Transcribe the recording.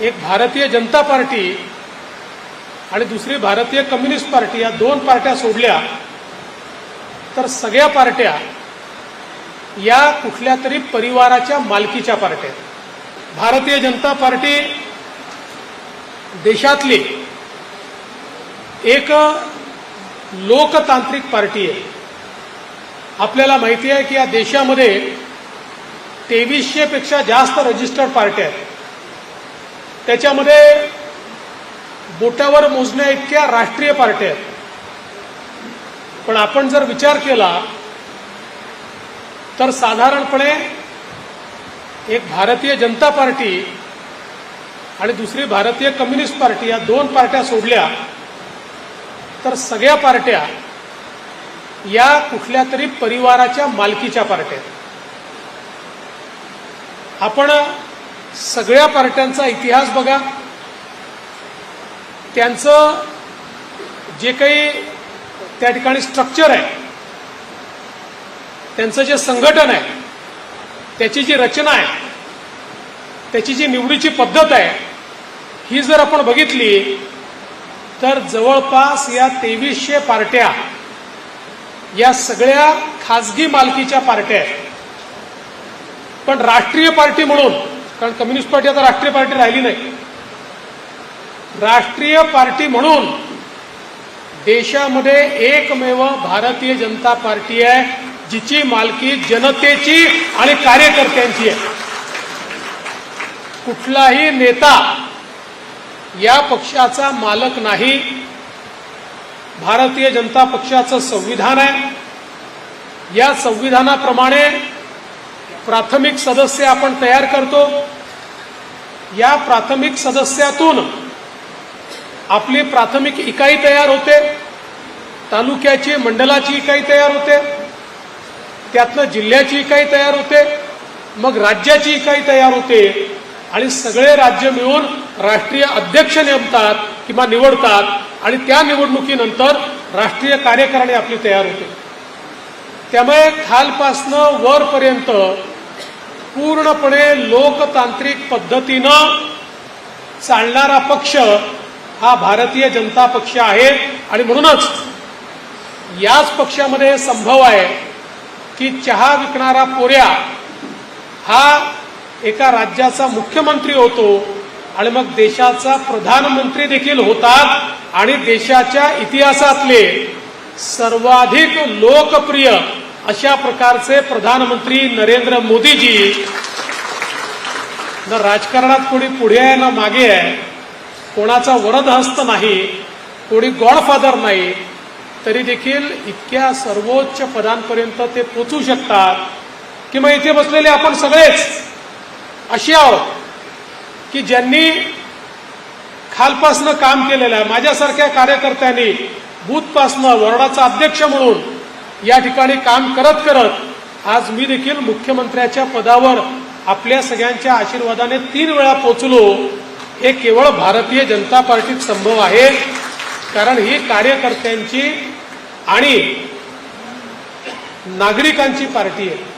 एक भारतीय जनता पार्टी आणि दुसरी भारतीय कम्युनिस्ट पार्टी या दोन पार्ट्या सोडल्या तर सगळ्या पार्ट्या या कुठल्या तरी परिवाराच्या मालकीच्या पार्ट्या आहेत. भारतीय जनता पार्टी देशातली एक लोकतांत्रिक पार्टी आहे. आपल्याला माहिती आहे की या देशामध्ये तेवीसशे पेक्षा जास्त रजिस्टर्ड पार्ट्या आहेत. त्याच्यामध्ये बोटावर मोजण्या इतक्या राष्ट्रीय पार्ट्या आहेत. पण आपण जर विचार केला तर साधारणपणे एक भारतीय जनता पार्टी आणि दुसरी भारतीय कम्युनिस्ट पार्टी या दोन पार्ट्या सोडल्या तर सगळ्या पार्ट्या या कुठल्या तरी परिवाराच्या मालकीच्या पार्ट्या आहेत. आपण सगळ्या पार्ट्यांचा इतिहास बघा. त्यांचं जे काही त्या ठिकाणी स्ट्रक्चर आहे त्यांचं जे संघटन आहे त्याची जी रचना आहे त्याची जी निवडीची पद्धत आहे ही जर आपण बघितली तर जवळपास या तेवीसशे पार्ट्या या सगळ्या खाजगी मालकीच्या पार्ट्या आहेत. पण राष्ट्रीय पार्टी म्हणून कारण कम्युनिस्ट पार्टी आता राष्ट्रीय पार्टी राहिली नाही. राष्ट्रीय पार्टी म्हणून देशामध्ये एकमेव भारतीय जनता पार्टी आहे जिची मालकी जनतेची आणि कार्यकर्त्यांची आहे. कुठलाही नेता या पक्षाचा मालक नाही. भारतीय जनता पक्षाचं संविधान आहे. या संविधानाप्रमाणे प्राथमिक सदस्य आपण तयार करतो. या प्राथमिक सदस्यातून आपली प्राथमिक इकाई तयार होते. तालुक्याची मंडलाची इकाई तयार होते. त्यातनं जिल्ह्याची इकाई तयार होते. मग राज्याची इकाई तयार होते. आणि सगळे राज्य मिळून राष्ट्रीय अध्यक्ष नेमतात किंवा निवडतात. आणि त्या निवडणुकीनंतर राष्ट्रीय कार्यकारिणी आपली तयार होते. त्यामुळे खालपासनं वरपर्यंत पूर्णपणे लोकतांत्रिक पद्धतीनं चालणारा पक्ष हा भारतीय जनता पक्ष आहे. आणि म्हणूनच याच पक्षामध्ये संभव आहे की चहा विकणारा पोऱ्या हा एका राज्याचा मुख्यमंत्री होतो आणि मग देशाचा प्रधानमंत्री देखील होतात आणि देशाच्या इतिहासातले सर्वाधिक लोकप्रिय अशा प्रकारचे प्रधानमंत्री नरेंद्र मोदीजी ना राजकारणात कोणी पुढे आहे ना मागे आहे कोणाचा वरदहस्त नाही कोणी गॉडफादर नाही तरी देखील इतक्या सर्वोच्च पदांपर्यंत ते पोचू शकतात की मग इथे बसलेले आपण सगळेच अशी आहोत की ज्यांनी खालपासनं काम केलेलं आहे माझ्यासारख्या कार्यकर्त्यांनी बूथपासनं वॉर्डाचा अध्यक्ष म्हणून या ठिकाणी काम करत करत आज मी देखील मुख्यमंत्र्याच्या पदावर आपल्या सगळ्यांच्या आशीर्वादाने तीन वेळा पोचलो. हे केवळ भारतीय जनता पार्टीत संभव आहे. कारण ही कार्यकर्त्यांची आणि नागरिकांची पार्टी आहे.